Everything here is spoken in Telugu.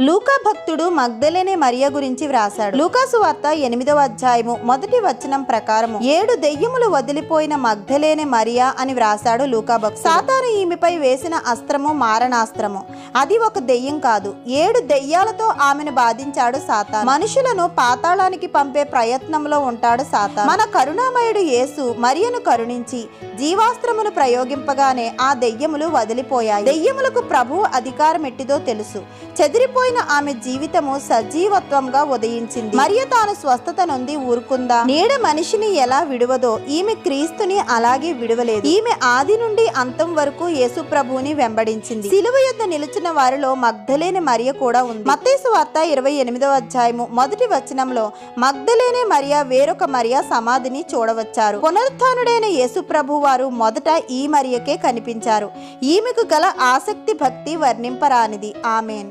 లూకా భక్తుడు మగ్ధలేనే మరియ గురించి వ్రాశాడు. లూకాసు వార్త ఎనిమిదవ అధ్యాయము మొదటి వచనం ప్రకారము. ఏడు దెయ్యములు వదిలిపోయిన మగ్ధలేనే మరియా అని వ్రాశాడు లూకా భక్తుడు. సాతాను ఈమెపై వేసిన అస్త్రము మారణాస్త్రము. అది ఒక దెయ్యం కాదు. ఏడు దెయ్యాలతో ఆమెను బాధించాడు సాతాను. మనుషులను పాతాళానికి పంపే ప్రయత్నంలో ఉంటాడు సాతాను. మన కరుణామయుడు యేసు మరియను కరుణించి జీవాస్త్రమును ప్రయోగింపగానే ఆ దెయ్యములు వదిలిపోయాయి. దెయ్యములకు ప్రభు అధికారం ఎట్టిదో తెలుసు చనిపోయిన ఆమె జీవితము సజీవత్వంగా ఉదయించింది. మరియు తాను స్వస్థత నుండి ఊరుకుందా? నీడ మనిషిని ఎలా విడువదో ఈమె క్రీస్తుని అలాగే విడవలేదు. ఈమె ఆది నుండి అంతం వరకు యేసు ప్రభువుని వెంబడించింది. సిలువ యుద్ధ నిలిచిన వారిలో మగ్ధలేని మరియ కూడా ఉంది. మత్తేసు వార్త ఇరవై ఎనిమిదవ అధ్యాయము మొదటి వచనంలో మగ్ధలేనే మరియ వేరొక మరియ సమాధిని చూడవచ్చారు. పునరుత్డైన యేసు ప్రభు వారు మొదట ఈ మరియకే కనిపించారు. ఈమెకు గల ఆసక్తి భక్తి వర్ణింపరానిది. ఆమెన్.